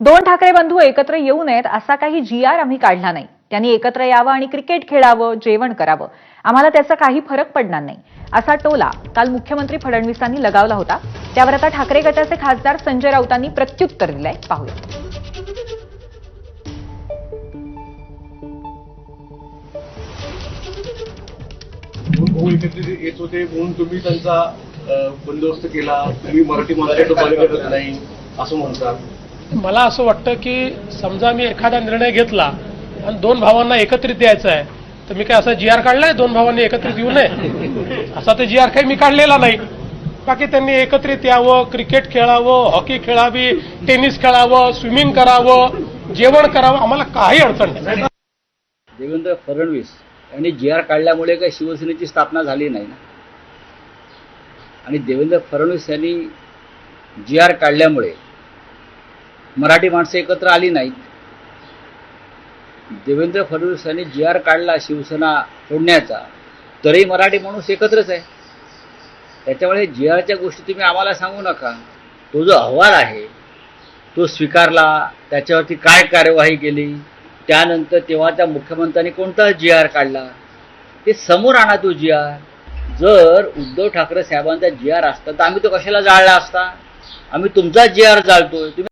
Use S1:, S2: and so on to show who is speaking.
S1: दोन ठाकरे बंधू एकत्र येऊ नयेत असा काही जी आर आम्ही काढला नाही. त्यांनी एकत्र यावं आणि क्रिकेट खेळावं जेवण करावं. आम्हाला त्याचा काही फरक पडणार नाही. असा टोला काल मुख्यमंत्री फडणवीसांनी लगावला होता. त्यावर आता ठाकरे गटाचे खासदार संजय राऊतांनी प्रत्युत्तर दिलंय. पाहूया.
S2: एकत्रित येत होते म्हणून तुम्ही त्यांचा बंदोबस्त केला. तुम्ही मराठी माणसाचं नाही असं म्हणतात
S3: मला असं वाटतं की समजा मी एखादा निर्णय घेतला आणि दोन भावांना एकत्रित द्यायचा आहे तर मी काय असा जी आर काढलाय? दोन भावांनी एकत्रित येऊ नये? असा तर जी आर काही मी काढलेला नाही. बाकी त्यांनी एकत्रित यावं क्रिकेट खेळावं हॉकी खेळावी टेनिस खेळावं स्विमिंग करावं जेवण करावं आम्हाला काही अडचण नाही.
S4: देवेंद्र फडणवीस यांनी जी आर काढल्यामुळे काही शिवसेनेची स्थापना झाली नाही ना? आणि देवेंद्र फडणवीस यांनी जी आर काढल्यामुळे मराठी माणसं एकत्र आली नाहीत. देवेंद्र फडणवीस यांनी जी आर काढला शिवसेना फोडण्याचा तरी मराठी माणूस एकत्रच आहे. त्याच्यामुळे जी आरच्या गोष्टी तुम्ही आम्हाला सांगू नका. तो जो अहवाल आहे तो स्वीकारला त्याच्यावरती काय कार्यवाही केली त्यानंतर तेव्हा त्या मुख्यमंत्र्यांनी कोणता जी आर काढला? ते समोर आणा तो जी आर. जर उद्धव ठाकरे साहेबांचा जी आर असता तर आम्ही तो कशाला जाळला असता? आम्ही तुमचा जी आर जाळतोय. तुम्ही